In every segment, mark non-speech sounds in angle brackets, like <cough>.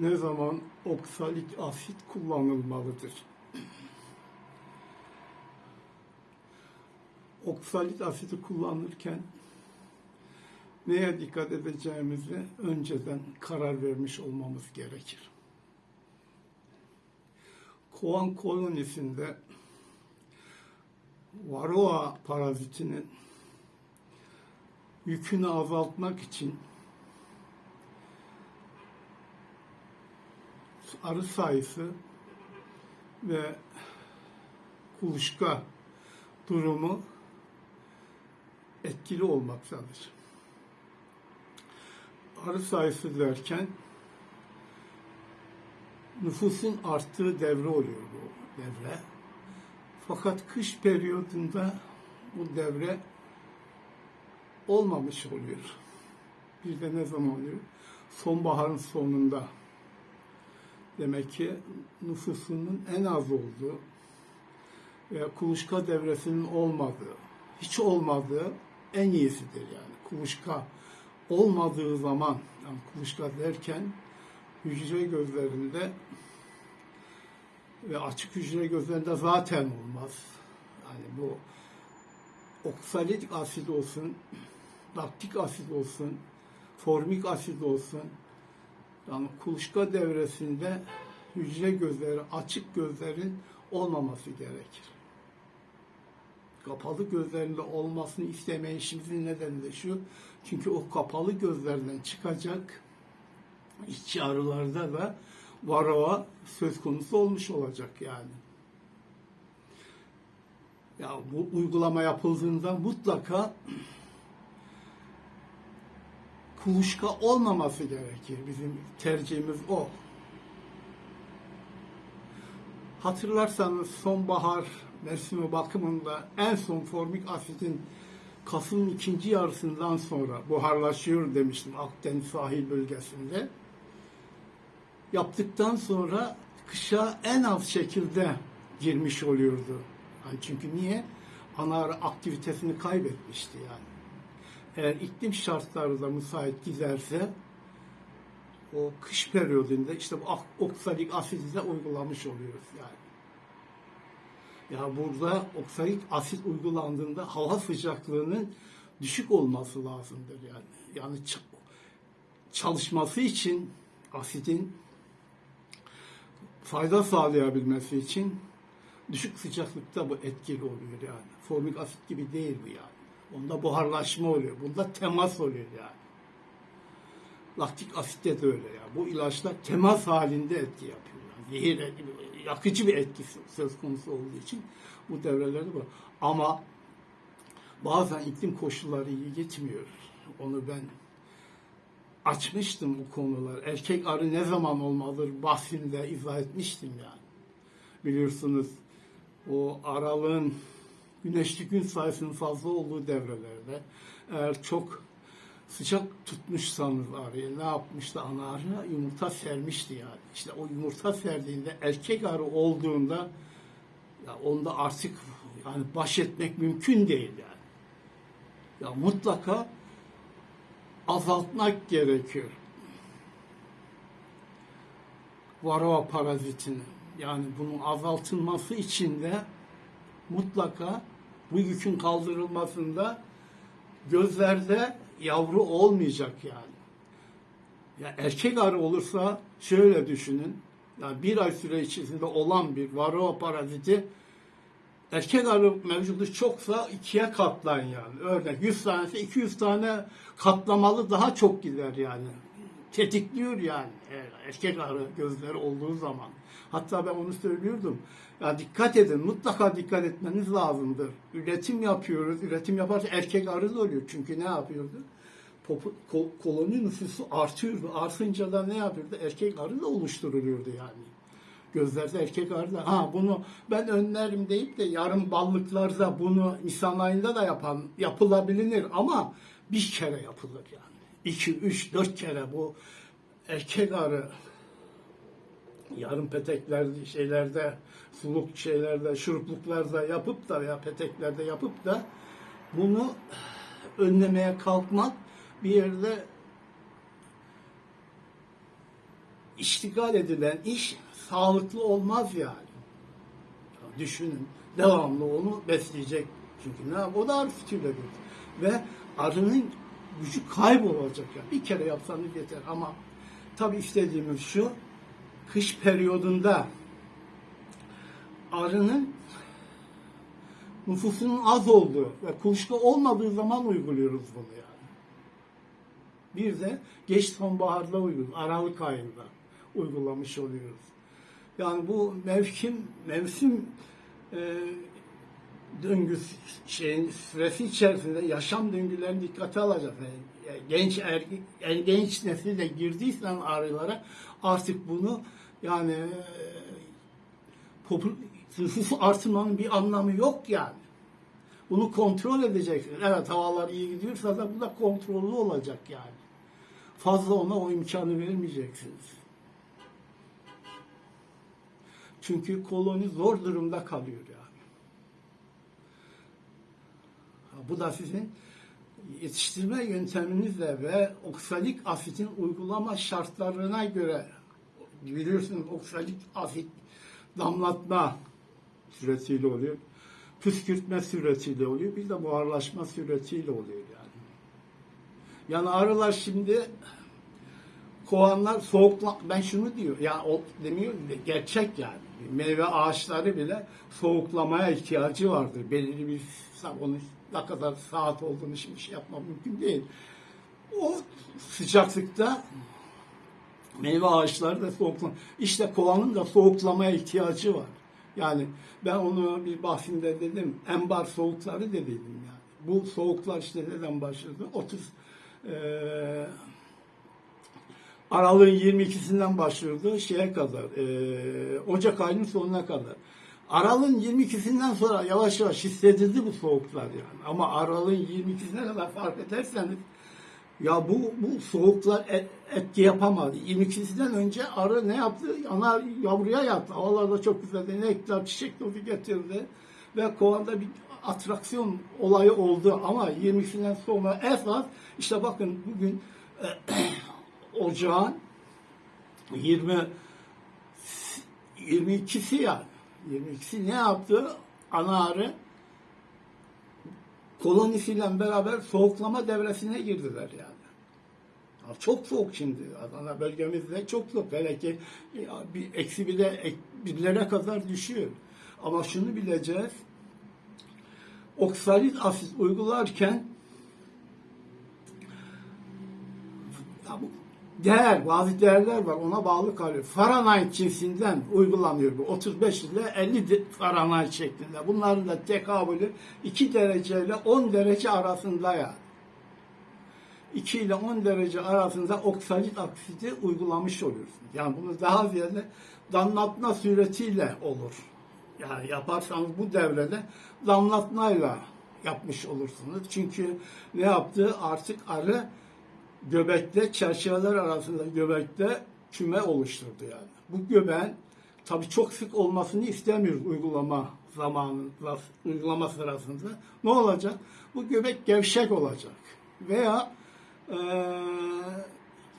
ne zaman oksalik asit kullanılmalıdır? Oksalik asiti kullanırken neye dikkat edeceğimizi önceden karar vermiş olmamız gerekir. Kovan kolonisinde varroa parazitinin yükünü azaltmak için arı sayısı ve kuluçka durumu etkili olmaktadır. Arı sayısı derken nüfusun arttığı devre oluyor bu devre. Fakat kış periyodunda bu devre olmamış oluyor. Bir de ne zaman oluyor? Sonbaharın sonunda. Demek ki nüfusunun en az olduğu ve kuluçka devresinin olmadığı, hiç olmadığı en iyisidir yani. Kuluçka olmadığı zaman, yani kuluçka derken hücre gözlerinde ve açık hücre gözlerinde zaten olmaz. Yani bu oksalik asit olsun, laktik asit olsun, formik asit olsun, yani kuluçka devresinde hücre gözleri, açık gözlerin olmaması gerekir. Kapalı gözlerinde olmasını istemeyişimizin nedeni de şu, çünkü o kapalı gözlerden çıkacak içi arılarda da varroa söz konusu olmuş olacak yani. Ya bu uygulama yapıldığında mutlaka kuluçka olmaması gerekir. Bizim tercihimiz o. Hatırlarsanız sonbahar mevsimi bakımında en son formik asitin Kasım'ın ikinci yarısından sonra buharlaşıyor demiştim Akdeniz sahil bölgesinde. Yaptıktan sonra kışa en az şekilde girmiş oluyordu. Yani çünkü niye? Ana aktivitesini kaybetmişti yani. Eğer iklim şartları da müsait giderse o kış periyodunda işte bu oksalik asidi de uygulamış oluyoruz yani. Ya burada oksalik asit uygulandığında hava sıcaklığının düşük olması lazımdır yani. Yani çalışması için asidin fayda sağlayabilmesi için düşük sıcaklıkta bu etkili oluyor yani. Formik asit gibi değil bu yani. Onda buharlaşma oluyor. Bunda temas oluyor yani. Laktik asitte de öyle ya. Bu ilaçlar temas halinde etki yapıyor. Yani. Zehir, yakıcı bir etkisi söz konusu olduğu için bu devrelerde var. Ama bazen iklim koşulları iyi gitmiyor. Onu ben açmıştım bu konular. Erkek arı ne zaman olmalıdır bahsinde izah etmiştim yani. Biliyorsunuz o aralığın güneşli gün sayısının fazla olduğu devrelerde eğer çok sıcak tutmuşsanız arıyı ne yapmıştı ana arı? Yumurta sermişti yani. İşte o yumurta serdiğinde erkek arı olduğunda ya onda artık yani baş etmek mümkün değil yani. Ya mutlaka azaltmak gerekiyor. Varroa parazitini. Yani bunun azaltılması için de mutlaka bu yükün kaldırılmasında gözlerde yavru olmayacak yani. Ya erkek arı olursa şöyle düşünün. Ya bir ay süre içerisinde olan bir varroa paraziti erkek arı mevcudu çoksa ikiye katlayın yani. Örnek 100 tanesi 200 tane katlamalı daha çok gider yani. Tetikliyor yani erkek arı gözleri olduğu zaman. Hatta ben onu söylüyordum. Ya dikkat edin, mutlaka dikkat etmeniz lazımdır. Üretim yapıyoruz, üretim yaparsa erkek arı da oluyor. Çünkü ne yapıyordu? Popu- ko- koloni nüfusu artıyordu. Artınca da ne yapıyordu? Erkek arı da oluşturuluyordu yani. Gözlerde erkek arı da. Ha bunu ben önlerim deyip de yarım ballıklarda bunu Nisan ayında da yapan yapılabilir ama bir kere yapılır yani. İki, üç, dört kere bu erkek arı yarım peteklerde şeylerde suluk şeylerde şurupluklarda yapıp da veya peteklerde yapıp da bunu önlemeye kalkmak bir yerde iştigal edilen iş sağlıklı olmaz yani. Düşünün. Devamlı onu besleyecek. Çünkü ne yap- O da arı sütüyle. Ve arının gücü kaybolacak yani. Bir kere yapsanız yeter ama tabii istediğimiz şu kış periyodunda arının nüfusunun az olduğu ve kuluçka olmadığı zaman uyguluyoruz bunu yani. Bir de geç sonbaharda uyguluyoruz. Aralık ayında uygulamış oluyoruz. Yani bu mevkim, mevsim e, döngüsü şeyin süresi içerisinde yaşam döngülerini dikkate alacak. Yani genç erkek, yani genç nesille girdiysen arılara artık bunu yani e, popül, nüfusu artırmanın bir anlamı yok yani. Bunu kontrol edeceksin. Evet havalar iyi gidiyorsa da bu da kontrollü olacak yani. Fazla ona o imkanı vermeyeceksiniz. Çünkü koloni zor durumda kalıyor yani. Ha, Bu da sizin yetiştirme yönteminizle ve oksalik asitin uygulama şartlarına göre biliyorsunuz oksalik asit damlatma süretiyle oluyor. Püskürtme süretiyle oluyor. Bir de buharlaşma süretiyle oluyor yani. Yani arılar şimdi kovanlar soğukla ben şunu diyor ya o demiyorum de gerçek yani meyve ağaçları bile soğuklamaya ihtiyacı vardır belirli bir sa- onu ne kadar saat olduğunu şimdi şey yapmak mümkün değil. O sıcaklıkta meyve ağaçları da soğuklam işte kovanın da soğuklamaya ihtiyacı var. Yani ben onu bir bahsinde dedim embar soğukları da dedim yani. Bu soğuklar işte neden başladı? 30 eee Aralığın 22'sinden başlıyordu şeye kadar, e, Ocak ayının sonuna kadar. Aralığın 22'sinden sonra yavaş yavaş hissedildi bu soğuklar yani. Ama aralığın 22'sine kadar fark ederseniz ya bu bu soğuklar e- etki yapamadı. 22'sinden önce arı ne yaptı? Ana yavruya yattı. Havalarda çok güzel inekler çiçek topu getirdi. Ve kovanda bir atraksiyon olayı oldu. Ama 22'sinden sonra esas işte bakın bugün <clears throat> ocağın 20 22'si yani. 22'si ne yaptı? Ana arı kolonisiyle beraber soğuklama devresine girdiler yani. Ya çok soğuk şimdi. Adana bölgemizde çok soğuk. Hele ki ya bir eksi bile ek- birlere kadar düşüyor. Ama şunu bileceğiz. Oksalit asit uygularken ya bu değer, bazı değerler var ona bağlı kalıyor. Fahrenheit cinsinden uygulanıyor bu. 35 ile 50 de- Fahrenheit şeklinde. Bunların da tekabülü 2 derece ile 10 derece arasında yani. 2 ile 10 derece arasında oksalit aksiti uygulamış oluyorsunuz. Yani bunu daha ziyade damlatma suretiyle olur. Yani yaparsanız bu devrede damlatmayla yapmış olursunuz. Çünkü ne yaptı? Artık arı göbekte çerçeveler arasında göbekte küme oluşturdu yani. Bu göbeğin tabii çok sık olmasını istemiyoruz uygulama zamanı uygulama sırasında. Ne olacak? Bu göbek gevşek olacak. Veya eee,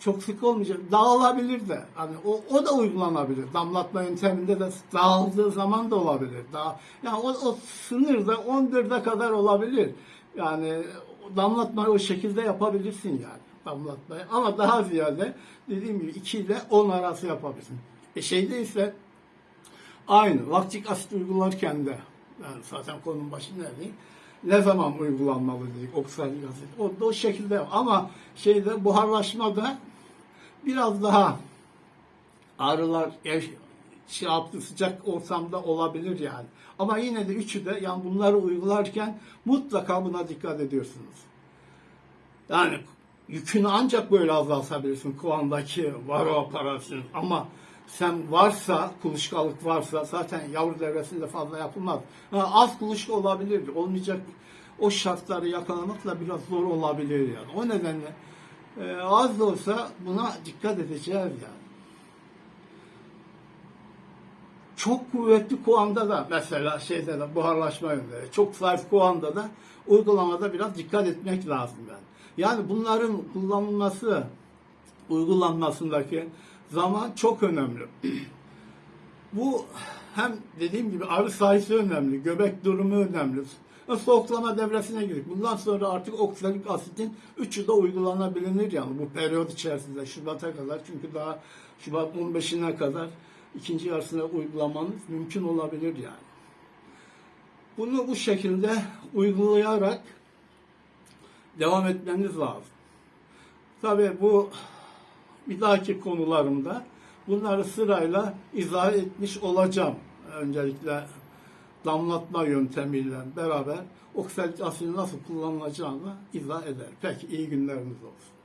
çok sık olmayacak. Dağılabilir de. Hani o, o da uygulanabilir. Damlatma yönteminde de dağıldığı zaman da olabilir. Daha, yani o, o sınırda 14'e kadar olabilir. Yani damlatmayı o şekilde yapabilirsin yani. Damlatmayı. Ama daha ziyade dediğim gibi 2 ile 10 arası yapabilirsin. E şeyde ise aynı. Laktik asit uygularken de yani zaten konunun başındayım. Ne zaman uygulanmalı dedik oksalik asit. O da o şekilde ama şeyde buharlaşmada biraz daha ağrılar ev, şey yaptı sıcak ortamda olabilir yani. Ama yine de üçü de yani bunları uygularken mutlaka buna dikkat ediyorsunuz. Yani yükünü ancak böyle azaltabilirsin kuvandaki varo operasyonu ama sen varsa, kuluçkalık varsa zaten yavru devresinde fazla yapılmaz. Ha, az kuluçka olabilir, olmayacak. O şartları yakalamakla biraz zor olabilir yani. O nedenle e, az da olsa buna dikkat edeceğiz yani. Çok kuvvetli kuanda da mesela şeyde de buharlaşma yönleri, çok zayıf kuanda da uygulamada biraz dikkat etmek lazım yani. Yani bunların kullanılması, uygulanmasındaki zaman çok önemli. Bu hem dediğim gibi arı sayısı önemli, göbek durumu önemli. Soğuklama devresine girdik. Bundan sonra artık oksalik asitin üçü de uygulanabilir yani bu periyot içerisinde Şubat'a kadar. Çünkü daha Şubat 15'ine kadar ikinci yarısına uygulamanız mümkün olabilir yani. Bunu bu şekilde uygulayarak devam etmeniz lazım. Tabii bu bir dahaki konularımda bunları sırayla izah etmiş olacağım. Öncelikle damlatma yöntemiyle beraber oksalik asidi nasıl kullanılacağını izah eder. Peki iyi günleriniz olsun.